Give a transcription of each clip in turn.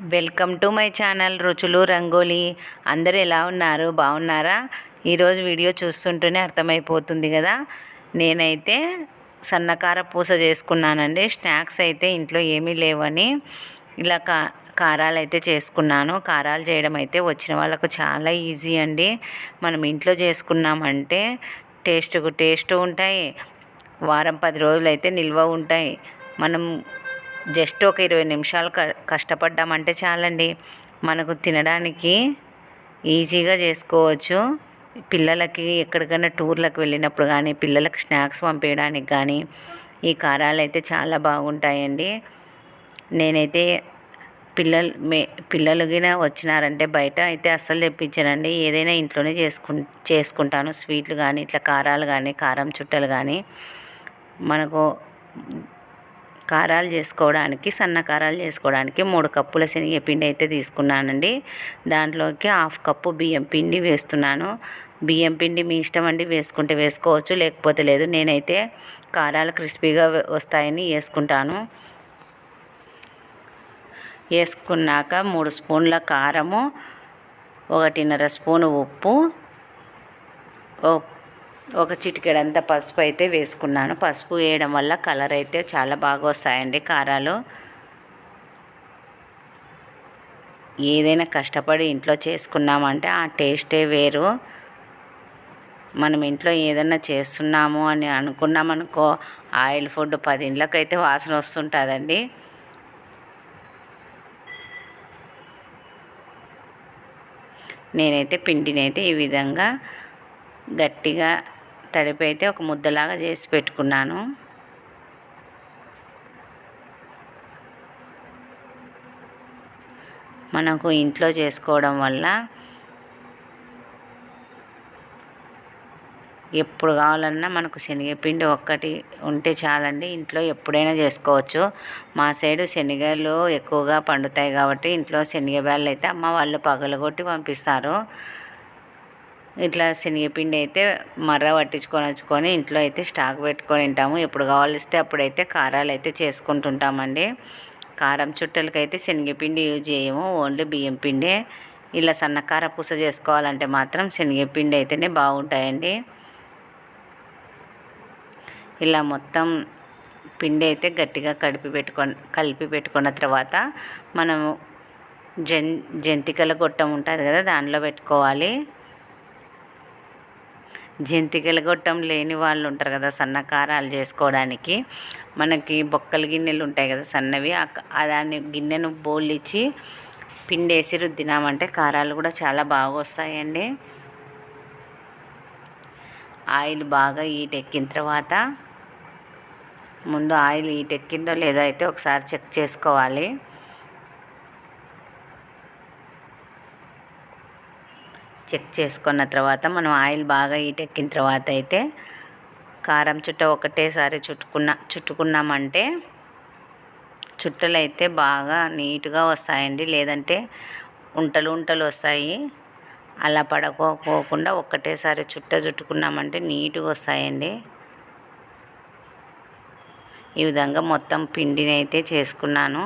Welcome to my channel రుచులు రంగోలీ. అందరు ఎలా ఉన్నారు? బాగున్నారా? ఈరోజు వీడియో చూస్తుంటేనే అర్థమైపోతుంది కదా. నేనైతే సన్నకార పూస చేసుకున్నానండి. స్నాక్స్ అయితే ఇంట్లో ఏమీ లేవని ఇలా కా కారాలు అయితే చేసుకున్నాను. కారాలు చేయడం అయితే వచ్చిన వాళ్ళకు చాలా ఈజీ అండి. మనం ఇంట్లో చేసుకున్నామంటే టేస్ట్కు టేస్ట్ ఉంటాయి. వారం పది రోజులు అయితే నిల్వ ఉంటాయి. మనం జస్ట్ ఒక ఇరవై నిమిషాలు క కష్టపడ్డామంటే చాలండి. మనకు తినడానికి ఈజీగా చేసుకోవచ్చు. పిల్లలకి ఎక్కడికైనా టూర్లకు వెళ్ళినప్పుడు కానీ పిల్లలకు స్నాక్స్ పంపించడానికి కానీ ఈ కారాలు అయితే చాలా బాగుంటాయండి. నేనైతే పిల్లలు మే పిల్లలు వచ్చినారంటే బయట అయితే అస్సలు తెప్పించానండి. ఏదైనా ఇంట్లోనే చేసుకు చేసుకుంటాను. స్వీట్లు కానీ ఇట్లా కారాలు కానీ కారం చుట్టలు కానీ మనకు కారాలు చేసుకోవడానికి సన్న కారాలు చేసుకోవడానికి మూడు కప్పుల శనగపిండి అయితే తీసుకున్నానండి. దాంట్లోకి హాఫ్ కప్పు బియ్యం పిండి వేస్తున్నాను. బియ్యం పిండి మీ ఇష్టం అండి వేసుకుంటే వేసుకోవచ్చు లేకపోతే లేదు. నేనైతే కారాలు క్రిస్పీగా వస్తాయని వేసుకుంటాను. వేసుకున్నాక మూడు స్పూన్ల కారము ఒకటిన్నర స్పూను ఉప్పు ఒక చిటికెడంత పసుపు అయితే వేసుకున్నాను. పసుపు వేయడం వల్ల కలర్ అయితే చాలా బాగా వస్తాయండి కారాలు. ఏదైనా కష్టపడి ఇంట్లో చేసుకున్నామంటే ఆ టేస్టే వేరు. మనం ఇంట్లో ఏదైనా చేస్తున్నాము అని అనుకున్నామనుకో ఆయిల్ ఫుడ్ పది ఇండ్లకైతే వాసన వస్తుంటుందండి. నేనైతే పిండిని అయితే ఈ విధంగా గట్టిగా తడిపైతే ఒక ముద్దలాగా చేసి పెట్టుకున్నాను. మనకు ఇంట్లో చేసుకోవడం వల్ల ఎప్పుడు కావాలన్నా మనకు శనగపిండి ఒక్కటి ఉంటే చాలండి. ఇంట్లో ఎప్పుడైనా చేసుకోవచ్చు. మా సైడు శనగలు ఎక్కువగా పండుతాయి కాబట్టి ఇంట్లో శనగబ్యాళ్ళు అయితే అమ్మ వాళ్ళు పగలగొట్టి పంపిస్తారు. ఇట్లా శనగపిండి అయితే మర్ర పట్టించుకొని వచ్చుకొని ఇంట్లో అయితే స్టాక్ పెట్టుకొని తింటాము. ఎప్పుడు కావాలిస్తే అప్పుడైతే కారాలు అయితే చేసుకుంటుంటామండి. కారం చుట్టలకైతే శనగపిండి యూజ్ చేయము. ఓన్లీ బియ్యం పిండి. ఇలా సన్నకార పూస చేసుకోవాలంటే మాత్రం శనగపిండి అయితేనే బాగుంటాయండి. ఇలా మొత్తం పిండి అయితే గట్టిగా కడిపి పెట్టుకొని కలిపి పెట్టుకున్న తర్వాత మనము జన్ జంతికల గొట్టం ఉంటుంది కదా దానిలో పెట్టుకోవాలి. జంతికల గొట్టం లేని వాళ్ళు ఉంటారు కదా సన్నకారాలు చేసుకోవడానికి. మనకి బొక్కల గిన్నెలు ఉంటాయి కదా సన్నవి. దాన్ని గిన్నెను బోలిచ్చి పిండేసి రుద్దినామంటే కారాలు కూడా చాలా బాగా వస్తాయండి. ఆయిల్ బాగా హీట్ ఎక్కిన తర్వాత ముందు ఆయిల్ హీట్ ఎక్కిందో లేదో అయితే ఒకసారి చెక్ చేసుకోవాలి. చెక్ చేసుకున్న తర్వాత మనం ఆయిల్ బాగా హీట్ ఎక్కిన తర్వాత అయితే కారం చుట్ట ఒకటేసారి చుట్టుకున్న చుట్టుకున్నామంటే చుట్టలు అయితే బాగా నీట్గా వస్తాయండి. లేదంటే ఉంటలు ఉంటలు వస్తాయి. అలా పడకోకుండా ఒక్కటేసారి చుట్ట చుట్టుకున్నామంటే నీట్గా వస్తాయండి. ఈ విధంగా మొత్తం పిండిని అయితే చేసుకున్నాను.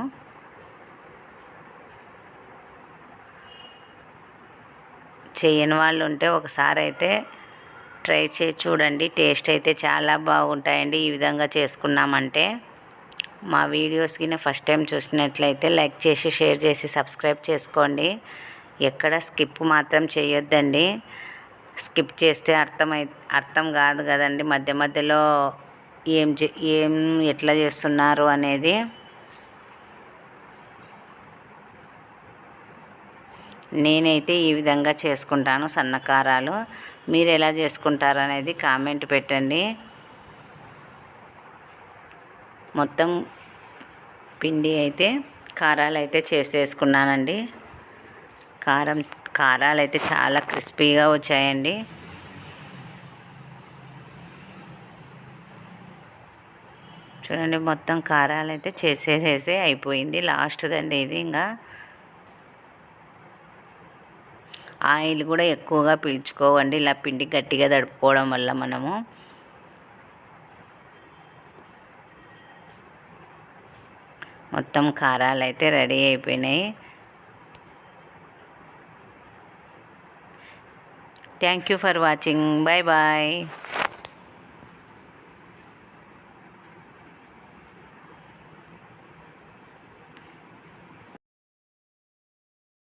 చేయని వాళ్ళు ఉంటే ఒకసారి అయితే ట్రై చేసి చూడండి. టేస్ట్ అయితే చాలా బాగుంటాయండి. ఈ విధంగా చేసుకున్నామంటే మా వీడియోస్కి ఫస్ట్ టైం చూసినట్లయితే లైక్ చేసి షేర్ చేసి సబ్స్క్రైబ్ చేసుకోండి. ఎక్కడ స్కిప్ మాత్రం చేయొద్దండి. స్కిప్ చేస్తే అర్థమై అర్థం కాదు కదండి. మధ్య మధ్యలో ఏం ఏం ఎట్లా చేస్తున్నారు అనేది నేనైతే ఈ విధంగా చేసుకుంటాను సన్నకారాలు. మీరు ఎలా చేసుకుంటారు అనేది కామెంట్ పెట్టండి. మొత్తం పిండి అయితే కారాలు అయితే చేసేసుకున్నానండి. కారం కారాలు అయితే చాలా క్రిస్పీగా వచ్చాయండి. చూడండి మొత్తం కారాలు అయితే చేసేసేసి అయిపోయింది. లాస్ట్దండి ఇది ఇంకా. ఆయిల్ కూడా ఎక్కువగా పీల్చుకోవండి. ఇలా పిండి గట్టిగా తడుపుకోవడం వల్ల మనము మొత్తం కారాలు అయితే రెడీ అయిపోయినాయి. Thank you for watching bye bye